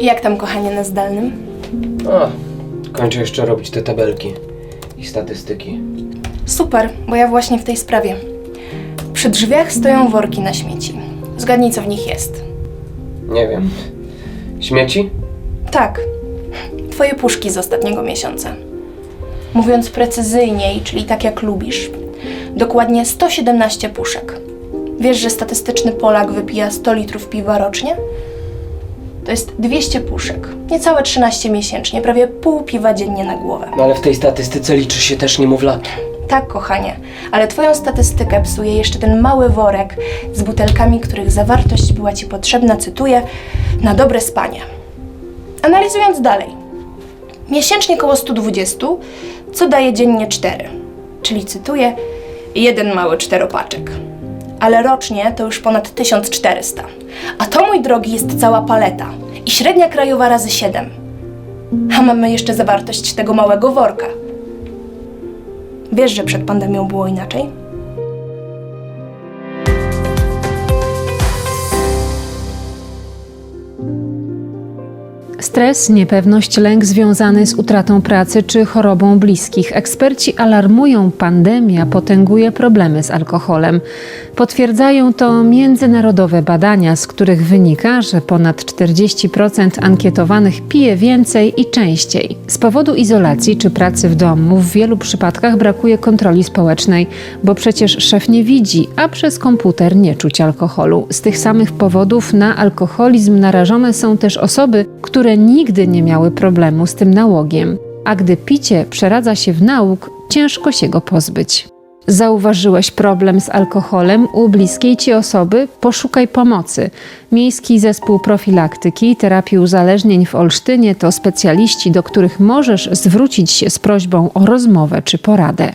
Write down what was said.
Jak tam, kochanie, na zdalnym? O, kończę jeszcze robić te tabelki i statystyki. Super, bo ja właśnie w tej sprawie. Przy drzwiach stoją worki na śmieci. Zgadnij, co w nich jest. Nie wiem. Śmieci? Tak, twoje puszki z ostatniego miesiąca. Mówiąc precyzyjniej, czyli tak jak lubisz, dokładnie 117 puszek. Wiesz, że statystyczny Polak wypija 100 litrów piwa rocznie? To jest 200 puszek, niecałe 13 miesięcznie, prawie pół piwa dziennie na głowę. No ale w tej statystyce liczy się też niemowlaki. Tak, kochanie, ale twoją statystykę psuje jeszcze ten mały worek z butelkami, których zawartość była ci potrzebna, cytuję, na dobre spanie. Analizując dalej. Miesięcznie koło 120, co daje dziennie 4. Czyli cytuję, jeden mały czteropaczek. Ale rocznie to już ponad 1400. A to, mój drogi, jest cała paleta. I średnia krajowa razy 7. A mamy jeszcze zawartość tego małego worka. Wiesz, że przed pandemią było inaczej? Stres, niepewność, lęk związany z utratą pracy czy chorobą bliskich. Eksperci alarmują, pandemia potęguje problemy z alkoholem. Potwierdzają to międzynarodowe badania, z których wynika, że ponad 40% ankietowanych pije więcej i częściej. Z powodu izolacji czy pracy w domu w wielu przypadkach brakuje kontroli społecznej, bo przecież szef nie widzi, a przez komputer nie czuć alkoholu. Z tych samych powodów na alkoholizm narażone są też osoby, nigdy nie miały problemu z tym nałogiem. A gdy picie przeradza się w nauk, ciężko się go pozbyć. Zauważyłeś problem z alkoholem u bliskiej ci osoby? Poszukaj pomocy. Miejski Zespół Profilaktyki i Terapii Uzależnień w Olsztynie to specjaliści, do których możesz zwrócić się z prośbą o rozmowę czy poradę.